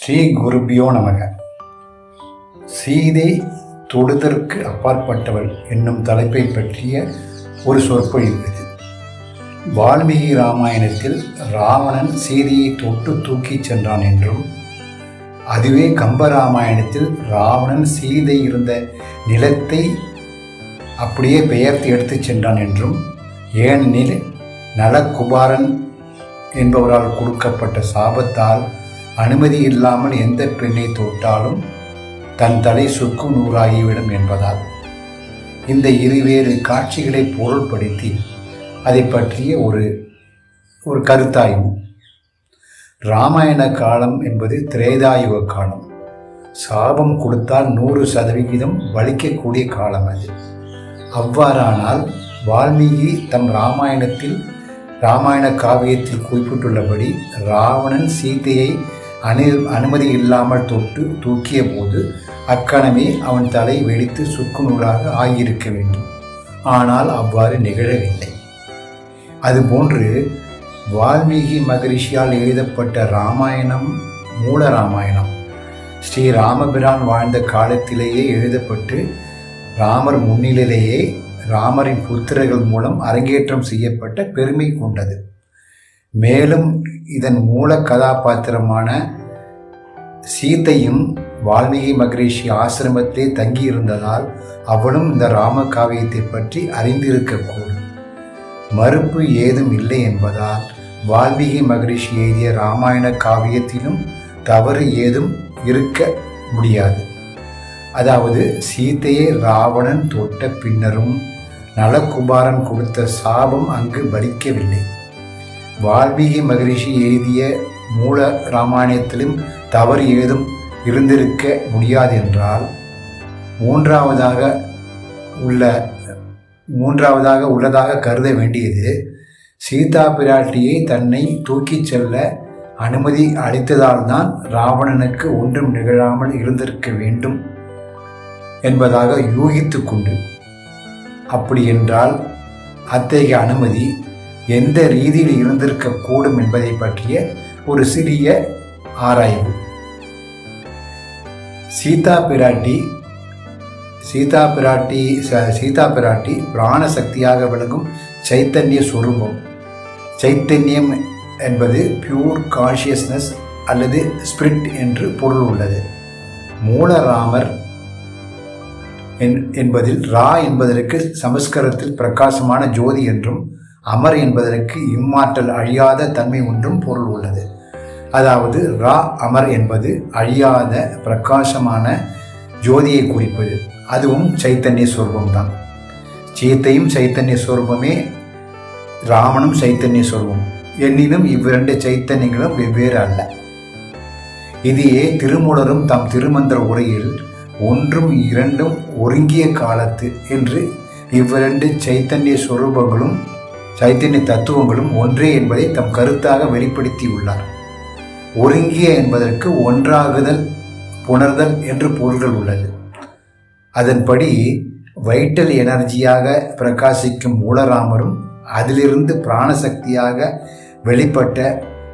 ஸ்ரீ குருபியோ நமக. சீதை தொடுதற்கு அப்பாற்பட்டவள் என்னும் தலைப்பை பற்றிய ஒரு சொற்பொழிவு இது. வால்மீகி ராமாயணத்தில் ராவணன் சீதையை தொட்டு தூக்கிச் சென்றான் என்றும் அதுவே கம்பராமாயணத்தில் ராவணன் சீதை இருந்த நிலத்தை அப்படியே பெயர்த்து எடுத்துச் சென்றான் என்றும் ஏனெனில் நலக்குபாரன் என்பவரால் கொடுக்கப்பட்ட சாபத்தால் அனுமதி இல்லாமல் எந்த பெண்ணை தொட்டாலும் தன் தலை சுக்கு நூறாகிவிடும் என்பதால் இந்த இருவேறு காட்சிகளை பொருள்படுத்தி அதை பற்றிய ஒரு ஒரு கருத்தாய்வு. ராமாயண காலம் என்பது திரேதாயுக காலம். சாபம் கொடுத்தால் நூறு சதவிகிதம் வலிக்கக்கூடிய காலம் அது. அவ்வாறானால் வால்மீகி தம் ராமாயணத்தில் ராமாயண காவியத்தில் குறிப்பிட்டுள்ளபடி ராவணன் சீதையை அனு அனுமதி இல்லாமல் தொட்டு தூக்கிய போது அக்கணமே அவன் தலை வெடித்து சுக்கு நூலாக ஆகியிருக்க வேண்டும். ஆனால் அவ்வாறு நிகழவில்லை. அதுபோன்று வால்மீகி மகரிஷியால் எழுதப்பட்ட ராமாயணம் மூல ராமாயணம் ஸ்ரீ ராமபிரான் வாழ்ந்த காலத்திலேயே எழுதப்பட்டு ராமர் முன்னிலையிலேயே ராமரின் புத்திரர்கள் மூலம் அரங்கேற்றம் செய்யப்பட்ட பெருமை கொண்டது. மேலும் இதன் மூல கதாபாத்திரமான சீதையும் வால்மீகி மகரிஷி ஆசிரமத்திலே தங்கியிருந்ததால் அவளும் இந்த ராம காவியத்தை பற்றி அறிந்திருக்கக்கூடும். மறுப்பு ஏதும் இல்லை என்பதால் வால்மீகி மகரிஷி எழுதிய ராமாயண காவியத்திலும் தவறு ஏதும் இருக்க முடியாது. அதாவது சீதையை ராவணன் தொட்ட பின்னரும் நலகுமாரன் கொடுத்த சாபம் அங்கு பலிக்கவில்லை. வால்மீகி மகரிஷி எழுதிய மூல ராமாயணத்திலும் தவறு ஏதும் இருந்திருக்க முடியாது என்றால் மூன்றாவதாக உள்ள மூன்றாவதாக உள்ளதாக கருத வேண்டியது சீதா பிராட்டியை தன்னை தூக்கிச் செல்ல அனுமதி அளித்ததால்தான் ராவணனுக்கு ஒன்றும் நிகழாமல் இருந்திருக்க வேண்டும் என்பதாக யூகித்து கொண்டு அப்படி என்றால் அத்தகைய அனுமதி எந்த ரீதியில் இருந்திருக்க கூடும் என்பதை பற்றிய ஒரு சிறிய ஆராய்வு. சீதா பிராட்டி சீதா பிராட்டி ச- சீதா பிராட்டி பிராண சக்தியாக விளங்கும் சைத்தன்ய சுரூபம். சைத்தன்யம் என்பது பியூர் கான்ஷியஸ்னஸ் அல்லது ஸ்பிரிட் என்று பொருள் உள்ளது. மூலராமர் என்- என்பதில் ரா என்பதற்கு சமஸ்கிருதத்தில் பிரகாசமான ஜோதி என்றும் அமர் என்பதற்கு இம்மாற்றல் அழியாத தன்மை ஒன்றும் பொருள் உள்ளது. அதாவது ரா அமர் என்பது அழியாத பிரகாசமான ஜோதியை குறிப்பது. அதுவும் சைத்தன்ய சொரூபம்தான். சீத்தையும் சைத்தன்ய சொரூபமே ராமனும் சைத்தன்ய சொரூபம். எனினும் இவ்விரண்டு சைத்தன்யங்களும் வெவ்வேறு அல்ல. இதையே திருமூலரும் தம் திருமந்திர உரையில் ஒன்றும் இரண்டும் ஒருங்கிய காலத்து என்று இவ்விரண்டு சைத்தன்ய சொரூபங்களும் சைத்தன்ய தத்துவங்களும் ஒன்றே என்பதை தம் கருத்தாக வெளிப்படுத்தியுள்ளார். ஒருங்கிய என்பதற்கு ஒன்றாகுதல் புணர்தல் என்று பொருள்கள் உள்ளது. அதன்படி வைட்டல் எனர்ஜியாக பிரகாசிக்கும் மூலராமரும் அதிலிருந்து பிராணசக்தியாக வெளிப்பட்ட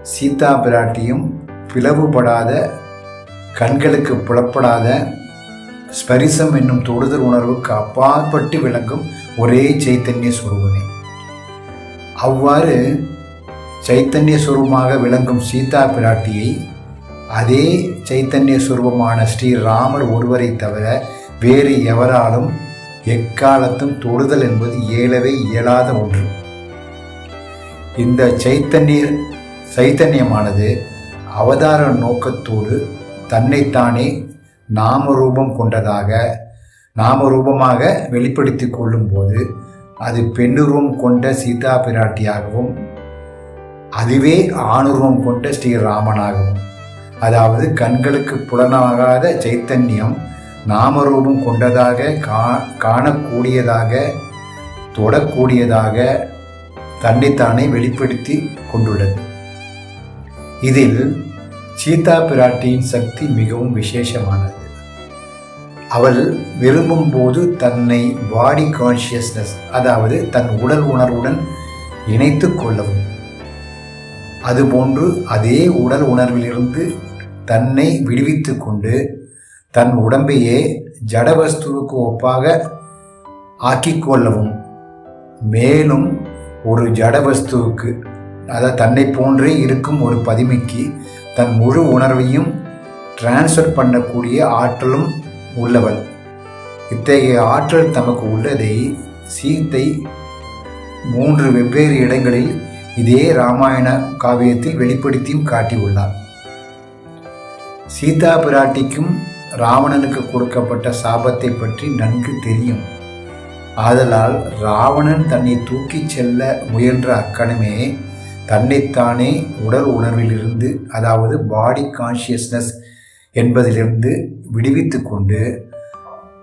சீதா பிராட்டியும் பிளவுபடாத கண்களுக்கு புலப்படாத ஸ்பரிசம் என்னும் தொடுதல் உணர்வுக்கு அப்பாற்பட்டு விளங்கும் ஒரே சைத்தன்ய சுரூபமே அவ்வாறு சைத்தன்ய சுரூபமாக விளங்கும் சீதா பிராட்டியை அதே சைத்தன்ய சுரூபமான ஸ்ரீராமர் ஒருவரை தவிர வேறு எவராலும் எக்காலத்தும் தொடுதல் என்பது இயலவே இயலாத ஒன்று. இந்த சைத்தன்ய சைத்தன்யமானது அவதார நோக்கத்தோடு தன்னைத்தானே நாமரூபம் கொண்டதாக நாமரூபமாக வெளிப்படுத்தி கொள்ளும்போது அது பெண்ணுருவம் கொண்ட சீதா பிராட்டியாகவும் அதுவே ஆணுருவம் கொண்ட ஸ்ரீராமனாகவும். அதாவது கண்களுக்கு புலனாகாத சைத்தன்யம் நாமரூபம் கொண்டதாக கா காணக்கூடியதாக தொடக்கூடியதாக தன்னைத்தானே வெளிப்படுத்தி கொண்டுள்ளது. இதில் சீதா பிராட்டியின் சக்தி மிகவும் விசேஷமானது. அவள் விரும்பும் போது தன்னை பாடி கான்ஷியஸ்னஸ் அதாவது தன் உடல் உணர்வுடன் இணைத்து கொள்ளவும். அதுபோன்று அதே உடல் உணர்விலிருந்து தன்னை விடுவித்து கொண்டு தன் உடம்பையே ஜடவஸ்துவுக்கு ஒப்பாக ஆக்கிக்கொள்ளவும் மேலும் ஒரு ஜடவஸ்துவுக்கு அதாவது தன்னை போன்றே இருக்கும் ஒரு பதிமைக்கு தன் முழு உணர்வையும் டிரான்ஸ்ஃபர் பண்ணக்கூடிய ஆற்றலும் உள்ளவள். இத்தகைய ஆற்றல் தமக்கு உள்ளதை சீத்தை மூன்று வெவ்வேறு இடங்களில் இதே ராமாயண காவியத்தில் வெளிப்படுத்தியும் காட்டியுள்ளார். சீதா பிராட்டிக்கும் ராவணனுக்கு கொடுக்கப்பட்ட சாபத்தை பற்றி நன்கு தெரியும். ஆதலால் ராவணன் தன்னை தூக்கிச் செல்ல முயன்ற அக்கணமே தன்னைத்தானே உடல் உணர்விலிருந்து அதாவது பாடி கான்ஷியஸ்னஸ் என்பதிலிருந்து விடுவித்து கொண்டு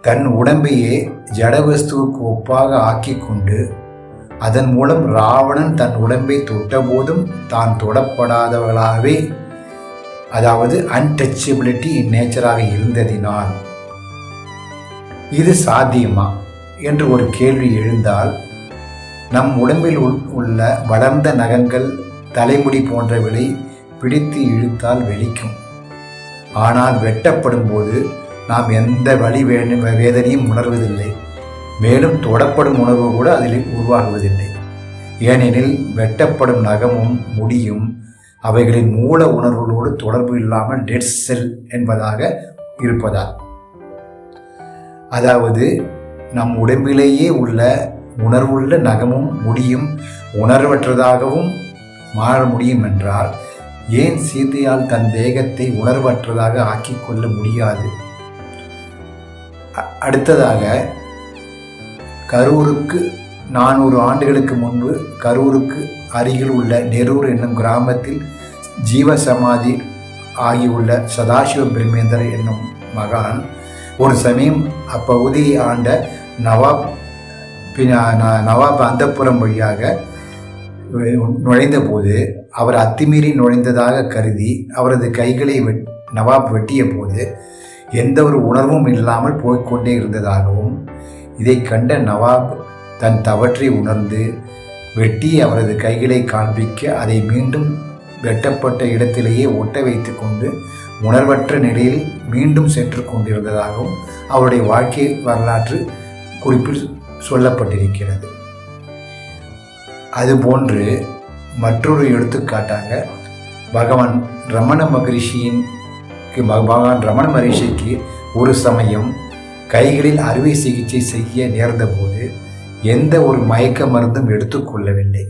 தன் உடம்பையே ஜடவஸ்துவுக்கு ஒப்பாக ஆக்கி கொண்டு அதன் மூலம் ராவணன் தன் உடம்பை தொட்டபோதும் தான் தொடப்படாதவளாகவே அதாவது அன்டச்சபிலிட்டி இன் நேச்சராக இருந்ததினால். இது சாத்தியமா? என்று ஒரு கேள்வி எழுந்தால் நம் உடம்பில் உள்ள வளர்ந்த நகங்கள் தலைமுடி போன்றவளை பிடித்து இழுத்தால் வெளிக்கும் ஆனால் வெட்டப்படும் போது நாம் எந்த வழி வேதனையும் உணர்வதில்லை. மேலும் தொடப்படும் உணர்வு கூட அதில் உருவாகுவதில்லை. ஏனெனில் வெட்டப்படும் நகமும் முடியும் அவைகளின் மூல உணர்வுகளோடு தொடர்பு இல்லாமல் டெட் செல் என்பதாக இருப்பதால். அதாவது நம் உடம்பிலேயே உள்ள உணர்வுள்ள நகமும் முடியும் உணர்வற்றதாகவும் மாற முடியும் என்றால் ஏன் சீதையால் தன் தேகத்தை உணர்வற்றதாக ஆக்கிக்கொள்ள முடியாது? அடுத்ததாக கரூருக்கு நானூறு ஆண்டுகளுக்கு முன்பு கரூருக்கு அருகில் உள்ள நெரூர் என்னும் கிராமத்தில் ஜீவசமாதி ஆகியுள்ள சதாசிவ பிரம்மேந்தர் என்னும் மகான் ஒரு சமயம் அப்பகுதியை ஆண்ட நவாப் நவாப் அந்தப்புறம் வழியாக நுழைந்த போது அவர் அத்துமீறி நுழைந்ததாக கருதி அவரது கைகளை வெட் நவாப் வெட்டிய போது எந்த ஒரு உணர்வும் இல்லாமல் போய்கொண்டே இருந்ததாகவும் இதை கண்ட நவாப் தன் தவற்றை உணர்ந்து வெட்டி அவரது கைகளை காண்பிக்க அதை மீண்டும் வெட்டப்பட்ட இடத்திலேயே ஒட்ட வைத்து கொண்டு உணர்வற்ற நிலையில் மீண்டும் சென்று கொண்டிருந்ததாகவும் அவருடைய வாழ்க்கை வரலாற்று குறிப்பில் சொல்லப்பட்டிருக்கிறது. அதுபோன்று மற்றொரு எடுத்துக்காட்டாக பகவான் ரமண மகரிஷியின் பகவான் ரமண மகரிஷிக்கு ஒரு சமயம் கைகளில் அறுவை சிகிச்சை செய்ய நேர்ந்தபோது எந்த ஒரு மயக்க மருந்தும் எடுத்துக்கொள்ளவில்லை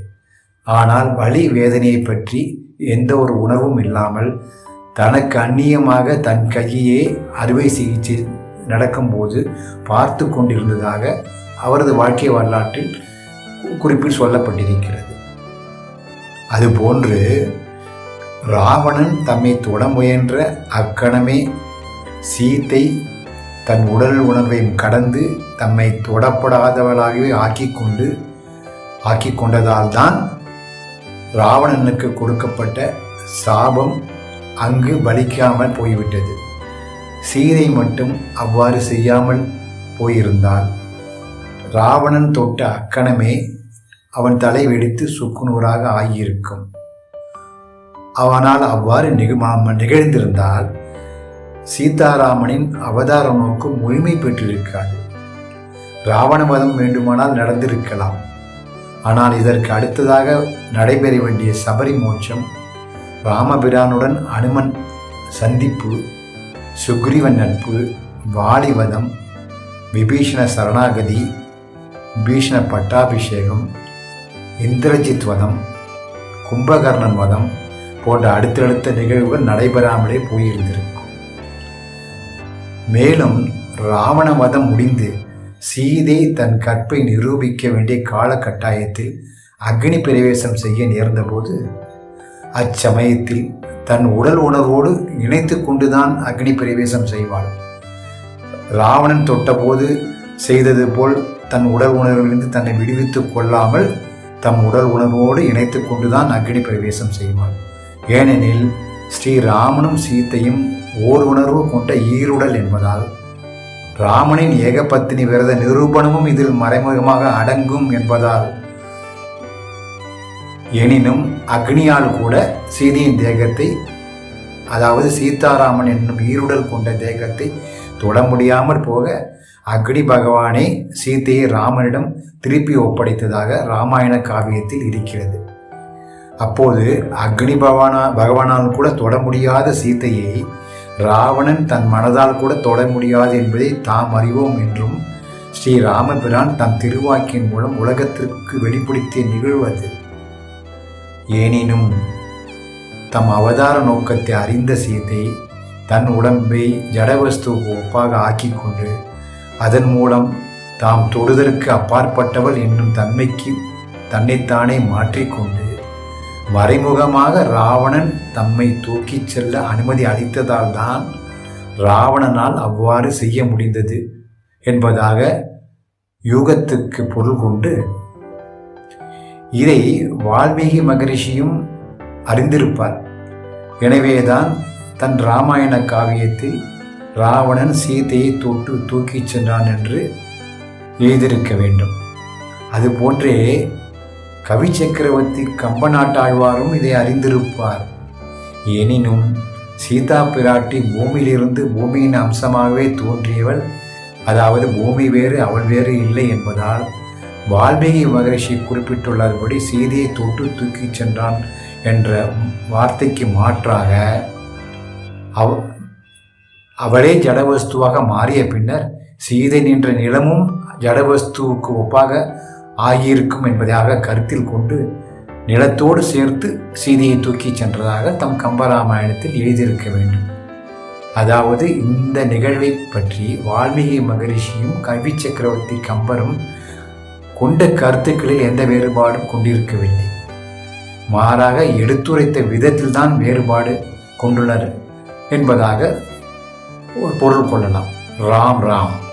ஆனால் வலி வேதனையை பற்றி எந்த ஒரு உணர்வும் இல்லாமல் தனக்கு அந்நியமாக தன் கையே அறுவை சிகிச்சை நடக்கும்போது பார்த்து கொண்டிருந்ததாக அவரது வாழ்க்கை வரலாற்றில் குறிப்பில் சொல்லப்பட்டிருக்கிறது. அதுபோன்று ராவணன் தம்மை தொட முயன்ற அக்கணமே சீத்தை தன் உடல் உணர்வையும் கடந்து தம்மை தொடப்படாதவளாகவே ஆக்கி கொண்டு ஆக்கி கொண்டதால் தான் ராவணனுக்கு கொடுக்கப்பட்ட சாபம் அங்கு பலிக்காமல் போய்விட்டது. சீதை மட்டும் அவ்வாறு செய்யாமல் போயிருந்தாள். ராவணன் தொட்ட அக்கணமே அவன் தலை வெடித்து சுக்குநூறாக ஆகியிருக்கும். அவனால் அவ்வாறு நிகழ நிகழ்ந்திருந்தால் சீதாராமனின் அவதார நோக்கம் முழுமை பெற்றிருக்காது. ராவண மதம் வேண்டுமானால் நடந்திருக்கலாம். ஆனால் இதற்கு அடுத்ததாக நடைபெற வேண்டிய சபரி மோட்சம் ராமபிரானுடன் அனுமன் சந்திப்பு சுக்ரீவன் நட்பு வாலிவதம் விபீஷண சரணாகதி பீஷ்ண பட்டாபிஷேகம் இந்திரஜித் வதம் கும்பகர்ணன் வதம் போன்ற அடுத்தடுத்த நிகழ்வுகள் நடைபெறாமலே போயிருந்திருக்கும். மேலும் ராவண வதம் முடிந்து சீதை தன் கற்பை நிரூபிக்க வேண்டிய காலகட்டாயத்தில் அக்னி பிரவேசம் செய்ய நேர்ந்தபோது அச்சமயத்தில் தன் உடல் உணர்வோடு இணைத்து கொண்டுதான் அக்னி பிரவேசம் செய்வாள். ராவணன் தொட்டபோது செய்தது போல் தன் உடல் உணர்விலிருந்து தன்னை விடுவித்துக் கொள்ளாமல் தம் உடல் உணர்வோடு இணைத்து கொண்டுதான் அக்னி பிரவேசம் செய்வாள். ஏனெனில் ஸ்ரீராமனும் சீத்தையும் ஓர் உணர்வு கொண்ட ஈருடல் என்பதால் ராமனின் ஏகபத்தினி விரத நிரூபணமும் இதில் மறைமுகமாக அடங்கும் என்பதால் எனினும் அக்னியால் கூட சீதையின் தேகத்தை அதாவது சீதாராமன் என்னும் ஈருடல் கொண்ட தேகத்தை தொட முடியாமல் போக அக்னி பகவானே சீதையை ராமனிடம் திருப்பி ஒப்படைத்ததாக ராமாயண காவியத்தில் இருக்கிறது. அப்போது அக்னி பகவானா பகவானால் கூட தொட முடியாத சீதையை ராவணன் தன் மனதால் கூட தொட முடியாது என்பதை தாம் அறிவோம் என்றும் ஸ்ரீ ராமபிரான் தம் திருவாக்கின் மூலம் உலகத்திற்கு வெளிப்படுத்திய நிகழ்வு அது. எனினும் தம் அவதார நோக்கத்தை அறிந்த சீதை தன் உடம்பை ஜடவஸ்துவுக்கு ஒப்பாக ஆக்கிக் கொண்டு அதன் மூலம் தாம் தொடுதற்கு அப்பாற்பட்டவள் என்னும் தன்மைக்கு தன்னைத்தானே மாற்றிக்கொண்டு மறைமுகமாக ராவணன் தம்மை தூக்கிச் செல்ல அனுமதி அளித்ததால் தான் ராவணனால் அவ்வாறு செய்ய முடிந்தது என்பதாக யூகத்துக்கு பொருள் கொண்டு இதை வால்மீகி மகரிஷியும் அறிந்திருப்பார். எனவேதான் தன் ராமாயண காவியத்தில் ராவணன் சீதையை தொட்டு தூக்கிச் சென்றான் என்று எழுதியிருக்க வேண்டும். அதுபோன்றே கவி சக்கரவர்த்தி கம்ப நாட்டாழ்வாரும் இதை அறிந்திருப்பார். எனினும் சீதா பிராட்டி பூமியிலிருந்து பூமியின் அம்சமாகவே தோன்றியவள் அதாவது பூமி வேறு அவள் வேறு இல்லை என்பதால் வால்மீகி மகரிஷி குறிப்பிட்டுள்ளபடி சீதையை தொட்டு தூக்கிச் சென்றான் என்ற வார்த்தைக்கு மாற்றாக அவ் அவளே ஜடவஸ்துவாக மாறிய பின்னர் சீதை நின்ற நிலமும் ஜடவஸ்துவுக்கு ஒப்பாக ஆகியிருக்கும் என்பதாக கருத்தில் கொண்டு நிலத்தோடு சேர்த்து சீதையை தூக்கிச் சென்றதாக தம் கம்பராமாயணத்தில் எழுதியிருக்க வேண்டும். அதாவது இந்த நிகழ்வை பற்றி வால்மீகி மகரிஷியும் கவி சக்கரவர்த்தி கம்பரும் கொண்ட கருத்துக்களில் எந்த வேறுபாடும் கொண்டிருக்கவில்லை. மாறாக எடுத்துரைத்த விதத்தில்தான் வேறுபாடு கொண்டுள்ளனர் என்பதாக பொருள் கொள்ளலாம் ராம் ராம்.